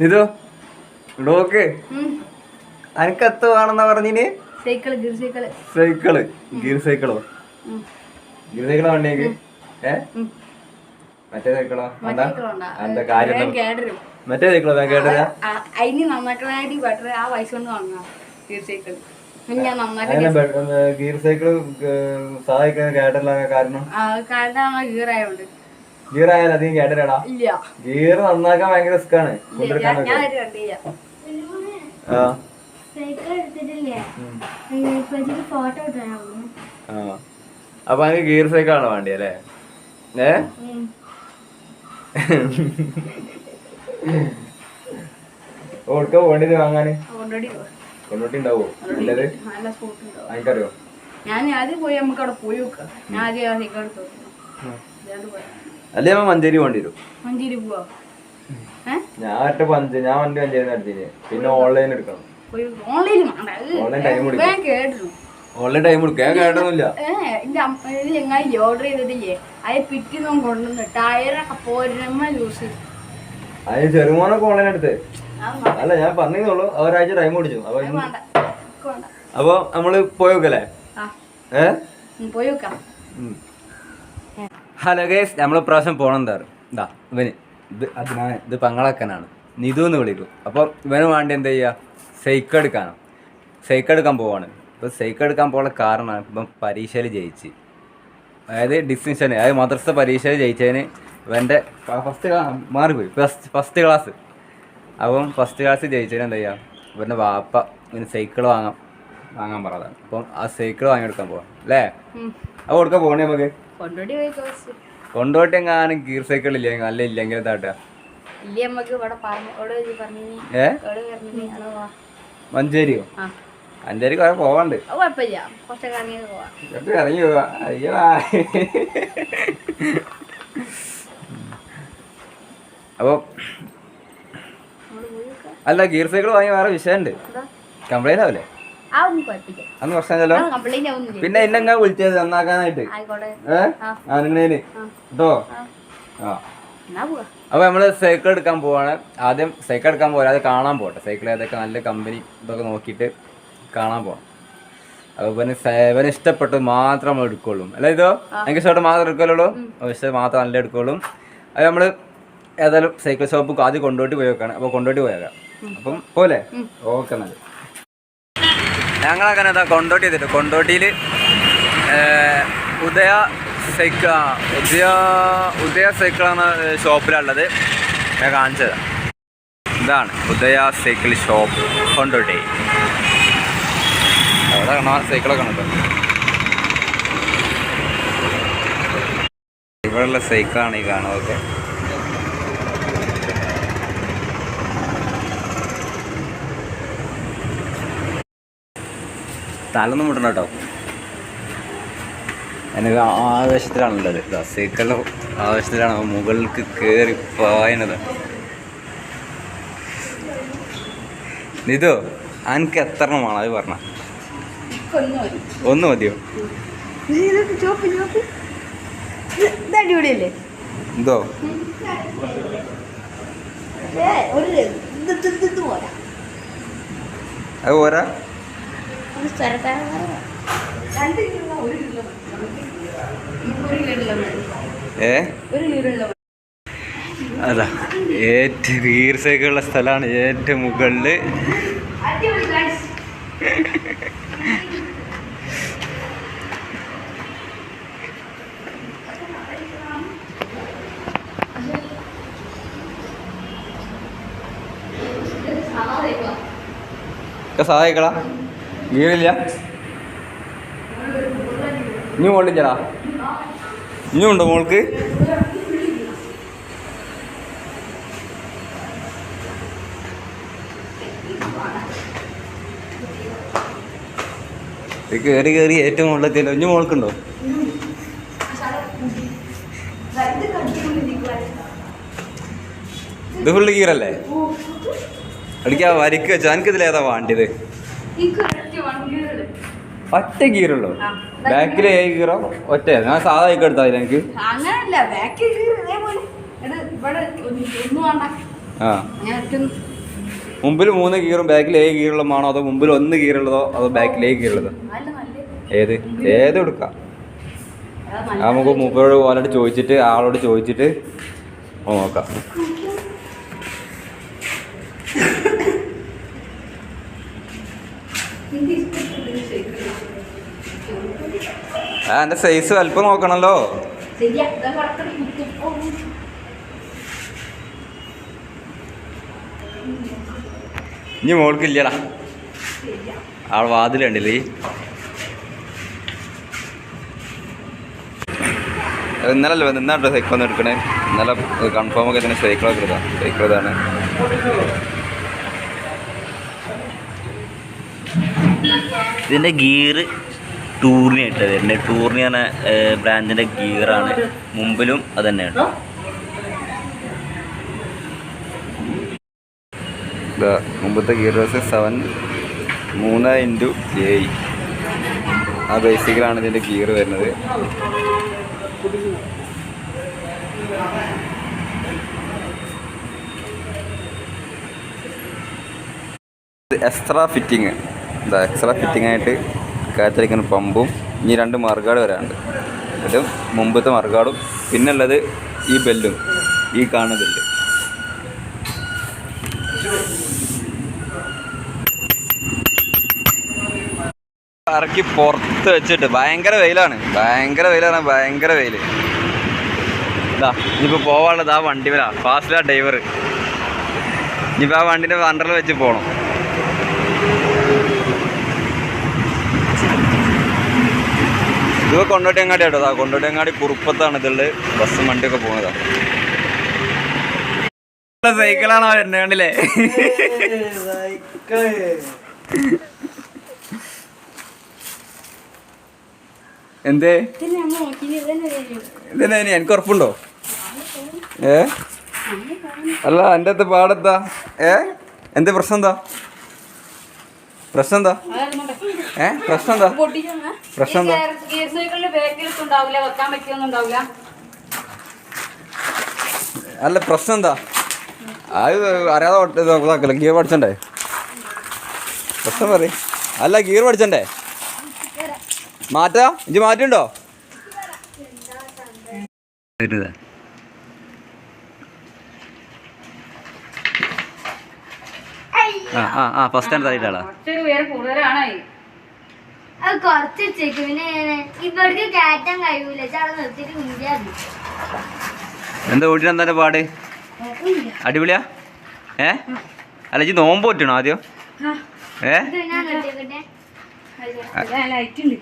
ഇതോ ഡോക്ക്. അനക്ക് എത്ര വേണമെന്നാ പറഞ്ഞിന്? Cycle gear cycle. Cycle. Gear സൈക്കിളോ? ഉം. ഗീർ സൈക്കിളോ വണ്ടിയേക്ക് ഏ? മറ്റേ സൈക്കിളോ? എന്താ കാര്യം മറ്റേ സൈക്കിളോ ഞാൻ കേട്ടതാ ആ- അതിന് നന്നാക്കണായിട്ട് ബെറ്റർ ആ പൈസ കൊണ്ട് വാങ്ങാം ഗിർ സൈക്കിൾ സഹായിക്കാൻ കേട്ടല്ല കാരണം? കാരണം ഗിയർ ആയതുകൊണ്ട് ഗീർ ആയാലും അധികം കേട്ടരാടാ ഇല്ല. ഗീർ നന്നാക്കാൻ ഭയങ്കര റിസ്ക്കാണ് അപ്പൊ അങ്ങ് ഗീർ സൈക്കിൾ എടുത്തിട്ടില്ലേ? ഉം. ഇപ്പച്ചിക്ക് ഫോട്ടോ ഇട്ടാണ് ആ. അപ്പൊ എനിക്ക് ഗിയർ സൈക്കിളാണ് വേണ്ടി അല്ലേ? ഏ? ഓടുക്ക വേണ്ടത് വാങ്ങാന്? കൊണ്ടോട്ടി ഉണ്ടാവോ? നല്ലത് എനിക്കറിയോ ഞാൻ ആദ്യം പോയി നമുക്ക് അവിടെ പോയി നോക്കാം. ഞാൻ ആദ്യം സൈക്കിൾ എടുത്തു ഞാൻ പോയാ അല്ലേ അമ്മ മഞ്ചേരി വേണ്ടി വരും മഞ്ചേരി പോവാ? ഞാൻ ഒറ്റ പഞ്ച് ഞാൻ വണ്ടി മഞ്ചേരി നടത്തിന് പിന്നെ ഓൺലൈൻ എടുക്കണം. ഓൺലൈൻ ഓൺലൈനിൽ ഓൺലൈൻ ടൈം കേട്ടിരുന്നു. ഓൺലൈൻ ടൈം എടുക്കാൻ കേട്ടൊന്നുമില്ല. ഏ എന്റെ അമ്മ ഇത് ചങ്ങായി ഓർഡർ ചെയ്തിട്ടില്ലേ അത് പിറ്റിന്നും കൊണ്ടുവന്ന് ടയറൊക്കെ യൂസ് ചെയ്യും അതിന് ചെറുമോനൊക്കെ ഓൺലൈൻ എടുത്ത്. അല്ല ഞാൻ പറഞ്ഞോളൂ ഒരാഴ്ച ടൈം പിടിച്ചു. അപ്പൊ അത് ഇന്ന് വേണ്ട. എനിക്ക് വേണ്ട. അപ്പൊ നമ്മൾ പോയോക്കല്ലേ ആ. ഏ? പോയോക്കാം ഹലോ ഗേസ് നമ്മൾ പ്രാവശ്യം പോണം എന്താ ഇതാ ഇവന് ഇത് അതിനാണ് ഇത് പങ്ങളക്കനാണ് നിതു എന്ന് വിളിക്കും. അപ്പോൾ ഇവന് വേണ്ടി എന്താ ചെയ്യുക സൈക്കിൾ എടുക്കാനോ സൈക്കിൾ എടുക്കാൻ പോവാണ്. ഇപ്പോൾ സൈക്കിൾ എടുക്കാൻ പോകുന്ന കാരണമാണ് ഇപ്പം പരീക്ഷയിൽ ജയിച്ച്. അതായത് ഡിസ്റ്റിങ്ഷൻ അതായത് മദ്രസ പരീക്ഷയിൽ ജയിച്ചതിന് ഇവന്റെ ഫസ്റ്റ് ക്ലാസ് മാറിപ്പോയി. ഫസ്റ്റ് ഫസ്റ്റ് ക്ലാസ് അപ്പം ഫസ്റ്റ് ക്ലാസ് ജയിച്ചതിന് എന്താ ചെയ്യുക ഇവന്റെ വാപ്പ ഇവന് സൈക്കിൾ വാങ്ങാം. വാങ്ങാൻ പറഞ്ഞതാണ്. അപ്പം ആ സൈക്കിൾ വാങ്ങിയെടുക്കാൻ പോവാം. അല്ലേ. അപ്പോൾ കൊടുക്കാൻ പോകണേ നമുക്ക്? കൊണ്ടോട്ടി എങ്ങാനും ഗീർ സൈക്കിൾ ഇല്ല? നല്ല ഇല്ലെങ്കിൽ താട്ടാ. മഞ്ചേരിയോ? മഞ്ചേരി കുറെ പോവാണ്ട്. ഇറങ്ങി പോവാ. അയ്യടാ. അപ്പൊ അല്ല ഗീർ സൈക്കിൾ വാങ്ങി വേറെ വിഷയമുണ്ട്. കംപ്ലൈന്റ് ആവില്ലേ? അന്ന് പ്രശ്നമല്ലോ പിന്നെ എന്നെങ്ങാ വിളിച്ചത് നന്നാക്കാനായിട്ട്? ആ. കേട്ടോ ആ. നമ്മൾ എന്നാ അപ്പോൾ നമ്മൾ സൈക്കിൾ എടുക്കാൻ പോവാണ്. ആദ്യം സൈക്കിൾ എടുക്കാൻ പോരാ. അത് കാണാൻ പോട്ടെ. സൈക്കിൾ ഏതൊക്കെ നല്ല കമ്പനി ഇതൊക്കെ നോക്കിയിട്ട് കാണാൻ പോകണം അപ്പൊ ഇവന് സേവനം ഇഷ്ടപ്പെട്ടത് മാത്രം നമ്മൾ എടുക്കുള്ളൂ. അല്ല ഇതോ? എനിക്ക് ഇഷ്ടപ്പെട്ട് മാത്രം എടുക്കുള്ളൂ. ഇഷ്ടം മാത്രം നല്ല എടുക്കുള്ളൂ. അത് നമ്മൾ ഏതായാലും സൈക്കിൾ ഷോപ്പ് ആദ്യം കൊണ്ടുപോയിട്ട് പോയി വെക്കാണ്. അപ്പോൾ കൊണ്ടോട്ടി പോയേക്കാം. അപ്പം പോലെ? ഓക്കെ എന്നാൽ ഞങ്ങളങ്ങനെ അതാ കൊണ്ടോട്ടി ചെയ്തിട്ട് കൊണ്ടോട്ടിയിൽ ഉദയ സൈക്കിൾ ഉദയ ഉദയ സൈക്കിളാണ് ഷോപ്പിലുള്ളത് ഞാൻ കാണിച്ചത് ഇതാണ് ഉദയ സൈക്കിൾ ഷോപ്പ് കൊണ്ടോട്ടി. അവിടെ കാണാം സൈക്കിളൊക്കെ കാണുന്നത് ഇവിടെയുള്ള സൈക്കിളാണ് ഈ കാണുന്നതൊക്കെ തലൊന്നും വിടണം കേട്ടോ. എനിക്ക് ആവേശത്തിലാണുള്ളത് ഇതാ. സൈക്കിളിൽ ആവേശത്തിലാണ് മുകളിലേക്ക് കയറി പായണത് നിതോ അനക്ക് എത്ര വേണം? അത് പറഞ്ഞ. ഒന്നും മതി ഒന്ന് മതിയോ ഇത് അടിപൊളിയല്ലേ എന്തോ ഇത് ഇത് ഇത് ഇത് അത് പോരാ? നമുക്ക് ഏ? അതാ ഏറ്റവും സൈക്കിളുള്ള സ്ഥലമാണ് ഏറ്റവും മുകളിൽ അടിപൊളി ഗീറില്ല ഇനി കൊണ്ടില്ലടാ ഇനിയും മോൾക്ക്? കയറി കയറി ഏറ്റവും മുകളിലെത്തിയല്ലോ. ഇനി മോൾക്കുണ്ടോ? ഇത് ഫുള്ള് ഗീറല്ലേ അടിക്കാ വരിക്ക് വെച്ചോ. എനിക്കിതിലേതാ ഒറ്റ ഗീറുള്ളൂ. ബാക്കിൽ ഏഴ് ഗീറോ ഒറ്റ. ഞാൻ സാധാ ഒക്കെ എടുത്താൽ എനിക്ക്. അങ്ങനല്ല ബാക്കിൽ ആ. മുമ്പിൽ മൂന്ന് ഗീറും ബാക്കിൽ ഏഴ് ഗീറുള്ളതാണോ അതോ മുമ്പിൽ ഒന്ന് ഗീറുള്ളതോ അതോ ബാക്കിൽ ഏഴ് ഗീറുള്ളതോ ഏത്? ഏത് എടുക്കാം? നമുക്ക് മൂപ്പരോട് ഓലോട് ചോദിച്ചിട്ട് ആളോട് ചോദിച്ചിട്ട് നോക്കാം. ആ എന്റെ സൈസ് അല്പം നോക്കണല്ലോ. ഇനി മോൾക്കില്ലടാ ആൾ വാതിലുണ്ടല്ലേ ഇന്നലെ അല്ലേ നിന്നാട്ടോ സൈക്കിൾ ഒന്ന് എടുക്കണേ? ഇന്നലെ കൺഫേം ഒക്കെ തന്നെ സൈക്കിളൊക്കെ എടുക്കാം സൈക്കിൾ ഇതാണ് ഇതിന്റെ ഗിയർ ടൂറിന് ആയിട്ട് വരുന്നത് ടൂറിന് പറഞ്ഞ ബ്രാൻഡിന്റെ ഗിയറാണ്. മുമ്പിലും അത് തന്നെ ഇതാ മുമ്പത്തെ ഗിയർ ബസ് സെവൻ മൂന്ന് ഇന്റു ഏഴ് ആ ബേസിക്കലാണ് ഇതിന്റെ ഗിയർ വരുന്നത്. എക്സ്ട്രാ ഫിറ്റിങ് എക്സ്ട്രാ ഫിറ്റിംഗ് ആയിട്ട് കാറ്റടിക്കുന്ന പമ്പും ഇനി രണ്ട് മറുകാട് വരാനുണ്ട്. ഇതും മുമ്പത്തെ മറുകാടും പിന്നെ ഉള്ളത് ഈ ബെല്ലും ഈ കാണുന്ന ബെല്ല്. ഇറക്കി പുറത്ത് വെച്ചിട്ട് ഭയങ്കര വെയിലാണ്. ഭയങ്കര വെയിലാണ് ഭയങ്കര വെയിൽ ഇതാ ഇനിയിപ്പോൾ പോവാനുള്ളത് ആ വണ്ടി വരാ. ഫാസ്റ്റിലാ ഡ്രൈവർ ഇനിയിപ്പോൾ ആ വണ്ടീന്റെ വണ്ടറിൽ വെച്ച് പോകണം ഇത് കൊണ്ടോട്ടിയങ്ങാടി കേട്ടോ കൊണ്ടോട്ടിയങ്ങാടി കുറുപ്പത്താണ് ഇതുള്ളത്. ബസ്സും വണ്ടിയൊക്കെ പോകുന്നതാ സൈക്കിളാണോ വരുന്നത് എന്തേ? ഇതന്നെ എനിക്ക് ഉറപ്പുണ്ടോ? ഏ? അല്ല എന്റെ അടുത്ത് പാടെന്താ? ഏ? എന്ത് പ്രശ്നം എന്താ? പ്രശ്നം എന്താ? ഏ? പ്രശ്നം എന്താ? പ്രശ്നം ഈ എന്താ? അല്ല പ്രശ്നം എന്താ അത് അറിയാതെ ഇതാക്കല്ല ഗിയർ പഠിച്ചണ്ടേ? പ്രശ്നം പറയും. അല്ല ഗിയർ പഠിച്ചണ്ടേ? മാറ്റാ? ഇഞ്ചി മാറ്റുണ്ടോ വരുന്നത് ആ ആ ആ ഫസ്റ്റ് ആണ് കൂടുതലാണ് അത് കുറച്ച് വെച്ചേക്ക് പിന്നെ ഇവിടേക്ക് കയറ്റാൻ കഴിയൂല. ചാള നിർത്തിയിട്ട് എന്താ വീട്ടിൽ എന്താ പാട്? അടിപൊളിയാ? ഏ? അല്ല ഇജ്ജ് നോമ്പ് പറ്റണോ ആദ്യം? ഏ? ലൈറ്റ് ഉണ്ട്.